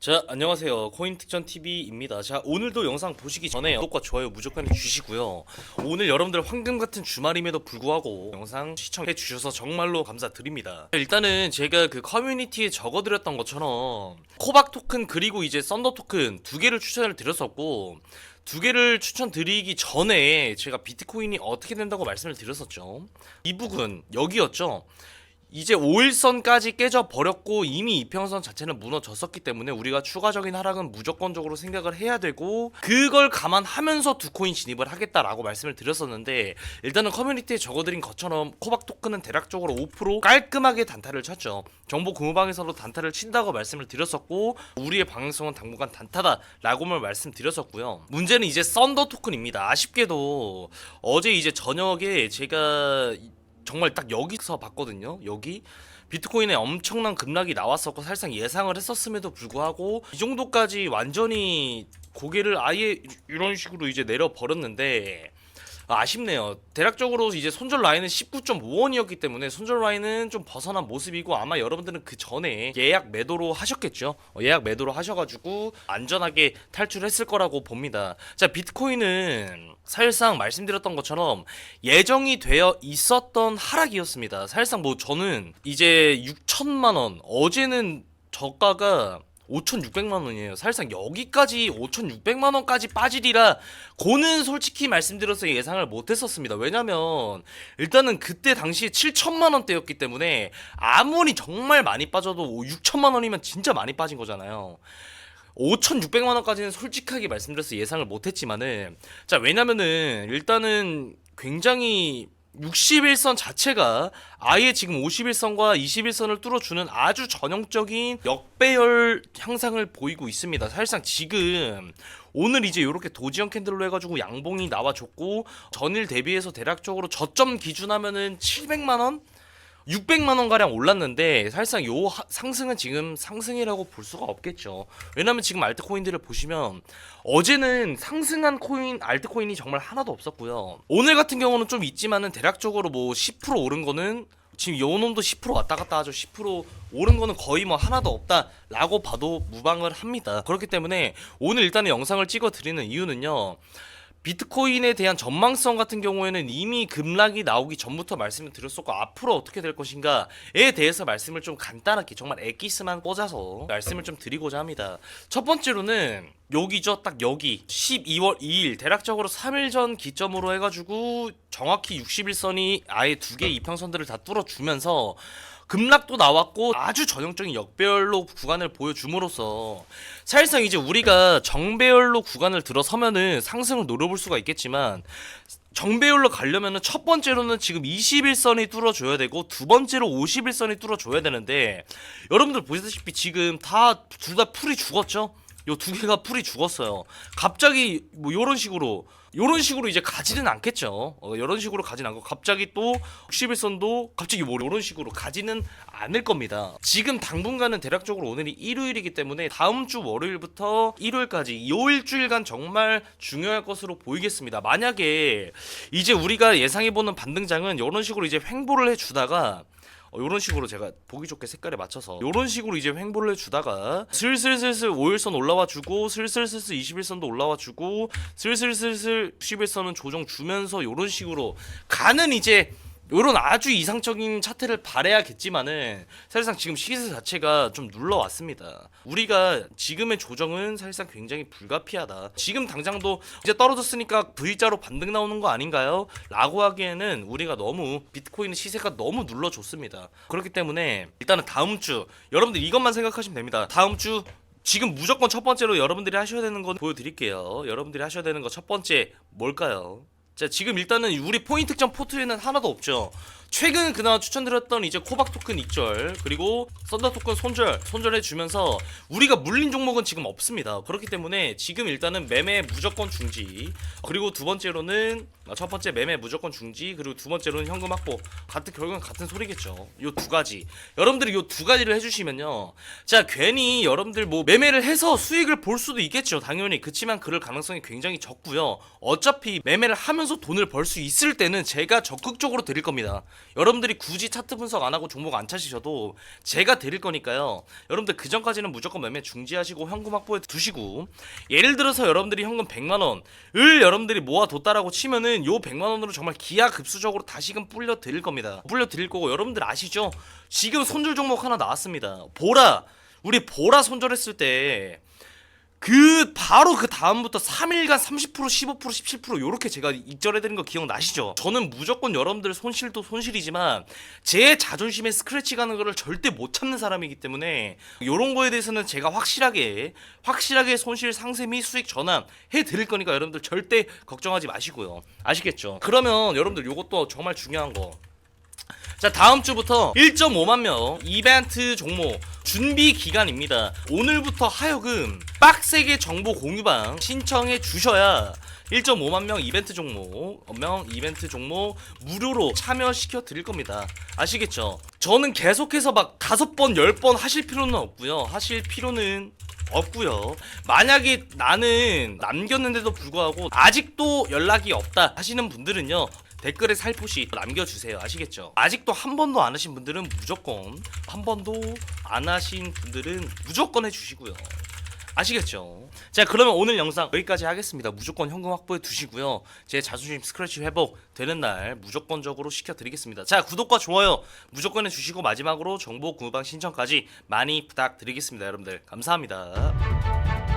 자 안녕하세요. 코인특전TV입니다. 자 오늘도 영상 보시기 전에 구독과 좋아요 무조건 해주시고요. 오늘 여러분들 황금같은 주말임에도 불구하고 영상 시청해 주셔서 정말로 감사드립니다. 일단은 제가 그 커뮤니티에 적어드렸던 것처럼 코박 토큰 그리고 이제 썬더 토큰 두 개를 추천을 드렸었고 두 개를 추천드리기 전에 제가 비트코인이 어떻게 된다고 말씀을 드렸었죠? 이 부분 여기였죠 이제 5일선까지 깨져 버렸고 이미 이평선 자체는 무너졌었기 때문에 우리가 추가적인 하락은 무조건적으로 생각을 해야 되고 그걸 감안하면서 두 코인 진입을 하겠다라고 말씀을 드렸었는데 일단은 커뮤니티에 적어드린 것처럼 코박 토큰은 대략적으로 5% 깔끔하게 단타를 쳤죠. 정보 공유방에서도 단타를 친다고 말씀을 드렸었고 우리의 방향성은 당분간 단타다라고만 말씀드렸었고요. 문제는 이제 썬더 토큰입니다. 아쉽게도 어제 이제 저녁에 제가 정말 딱 여기서 봤거든요. 여기 비트코인에 엄청난 급락이 나왔었고 사실상 예상을 했었음에도 불구하고 이 정도까지 완전히 고개를 아예 이런 식으로 이제 내려 버렸는데 아쉽네요. 대략적으로 이제 손절 라인은 19.5원이었기 때문에 손절 라인은 좀 벗어난 모습이고 아마 여러분들은 그 전에 예약 매도로 하셨겠죠. 어, 예약 매도로 하셔가지고 안전하게 탈출했을 거라고 봅니다. 자 비트코인은 사실상 말씀드렸던 것처럼 예정이 되어 있었던 하락이었습니다. 사실상 뭐 저는 이제 6천만 원 어제는 저가가 5,600만 원이에요. 사실상 여기까지 5,600만 원까지 빠지리라 고는 솔직히 말씀드려서 예상을 못 했었습니다. 왜냐면 일단은 그때 당시에 7천만 원대였기 때문에 아무리 정말 많이 빠져도 6천만 원이면 진짜 많이 빠진 거잖아요. 5,600만 원까지는 솔직하게 말씀드려서 예상을 못했지만은 자 왜냐면은 일단은 굉장히 61선 자체가 아예 지금 51선과 21선을 뚫어주는 아주 전형적인 역배열 향상을 보이고 있습니다. 사실상 지금 오늘 이제 이렇게 도지형 캔들로 해가지고 양봉이 나와줬고 전일 대비해서 대략적으로 저점 기준하면은 700만 원? 600만 원 가량 올랐는데 사실상 요 하- 상승은 지금 상승이라고 볼 수가 없겠죠. 왜냐면 지금 알트코인들을 보시면 어제는 상승한 코인 알트코인이 정말 하나도 없었고요. 오늘 같은 경우는 좀 있지만은 대략적으로 뭐 10% 오른 거는 지금 요 놈도 10% 왔다 갔다 하죠. 10% 오른 거는 거의 뭐 하나도 없다라고 봐도 무방을 합니다. 그렇기 때문에 오늘 일단은 영상을 찍어 드리는 이유는요. 비트코인에 대한 전망성 같은 경우에는 이미 급락이 나오기 전부터 말씀을 드렸었고 앞으로 어떻게 될 것인가에 대해서 말씀을 좀 간단하게 정말 엑기스만 꽂아서 말씀을 좀 드리고자 합니다. 첫 번째로는 여기죠. 딱 여기 12월 2일 대략적으로 3일 전 기점으로 해가지고 정확히 61선이 아예 두 개의 이평선들을 다 뚫어주면서 급락도 나왔고 아주 전형적인 역배열로 구간을 보여줌으로써 사실상 이제 우리가 정배열로 구간을 들어서면은 상승을 노려볼 수가 있겠지만 정배열로 가려면은 첫 번째로는 지금 21선이 뚫어줘야 되고 두 번째로 51선이 뚫어줘야 되는데 여러분들 보시다시피 지금 다 둘 다 풀이 죽었죠? 요 두 개가 풀이 죽었어요. 갑자기 뭐 요런 식으로 요런 식으로 이제 가지는 않겠죠. 어, 이런 식으로 가진 않고 갑자기 또 61선도 갑자기 뭐 요런 식으로 가지는 않을 겁니다. 지금 당분간은 대략적으로 오늘이 일요일이기 때문에 다음 주 월요일부터 일요일까지 요 일주일간 정말 중요할 것으로 보이겠습니다. 만약에 이제 우리가 예상해 보는 반등장은 이런 식으로 이제 횡보를 해 주다가 어, 요런 식으로 제가 보기 좋게 색깔에 맞춰서 요런 식으로 이제 횡보를 해주다가 슬슬슬슬 5일선 올라와 주고 슬슬슬슬 21선도 올라와 주고 슬슬슬슬 11선은 조정 주면서 요런 식으로 가는 이제 요런 아주 이상적인 차트를 바래야겠지만은 사실상 지금 시세 자체가 좀 눌러왔습니다. 우리가 지금의 조정은 사실상 굉장히 불가피하다. 지금 당장도 이제 떨어졌으니까 V자로 반등 나오는 거 아닌가요? 라고 하기에는 우리가 너무 비트코인 시세가 너무 눌러줬습니다. 그렇기 때문에 일단은 다음 주 여러분들 이것만 생각하시면 됩니다. 다음 주 지금 무조건 첫 번째로 여러분들이 하셔야 되는 건 보여드릴게요. 여러분들이 하셔야 되는 거 첫 번째 뭘까요? 자 지금 일단은 우리 포인트 특전 포트에는 하나도 없죠. 최근 그나마 추천드렸던 이제 코박 토큰 익절 그리고 썬더 토큰 손절 손절해 주면서 우리가 물린 종목은 지금 없습니다. 그렇기 때문에 지금 일단은 매매 무조건 중지 그리고 두 번째로는 아, 첫 번째 매매 무조건 중지 그리고 두 번째로는 현금 확보 같은 결국은 같은 소리겠죠. 요 두 가지 여러분들이 요 두 가지를 해주시면요. 자 괜히 여러분들 뭐 매매를 해서 수익을 볼 수도 있겠죠. 당연히 그치만 그럴 가능성이 굉장히 적고요. 어차피 매매를 하면서 돈을 벌 수 있을 때는 제가 적극적으로 드릴 겁니다. 여러분들이 굳이 차트 분석 안 하고 종목 안 찾으셔도 제가 드릴 거니까요. 여러분들 그 전까지는 무조건 매매 중지하시고 현금 확보해 두시고 예를 들어서 여러분들이 현금 100만 원을 여러분들이 모아뒀다라고 치면은 요 100만 원으로 정말 기하급수적으로 다시금 불려 드릴 겁니다. 불려 드릴 거고 여러분들 아시죠? 지금 손절 종목 하나 나왔습니다. 보라 우리 보라 손절했을 때 그 바로 그 다음부터 3일간 30% 15% 17% 요렇게 제가 익절해드린 거 기억나시죠? 저는 무조건 여러분들 손실도 손실이지만 제 자존심에 스크래치 가는 거를 절대 못 참는 사람이기 때문에 요런 거에 대해서는 제가 확실하게 확실하게 손실 상세 및 수익 전환 해 드릴 거니까 여러분들 절대 걱정하지 마시고요 아시겠죠? 그러면 여러분들 요것도 정말 중요한 거자 다음 주부터 1.5만 명 이벤트 종목 준비 기간입니다. 오늘부터 하여금 빡세게 정보 공유방 신청해 주셔야 1.5만 명 이벤트 종목 명 이벤트 종목 무료로 참여시켜 드릴 겁니다. 아시겠죠? 저는 계속해서 막 다섯 번, 열 번 하실 필요는 없고요. 하실 필요는 없고요. 만약에 나는 남겼는데도 불구하고 아직도 연락이 없다 하시는 분들은요. 댓글에 살포시 남겨주세요. 아시겠죠? 아직도 한 번도 안 하신 분들은 무조건 한 번도 안 하신 분들은 무조건 해주시고요. 아시겠죠? 자 그러면 오늘 영상 여기까지 하겠습니다. 무조건 현금 확보해 두시고요. 제 자존심 스크래치 회복 되는 날 무조건적으로 시켜드리겠습니다. 자 구독과 좋아요 무조건 해주시고 마지막으로 정보 공유방 신청까지 많이 부탁드리겠습니다. 여러분들 감사합니다.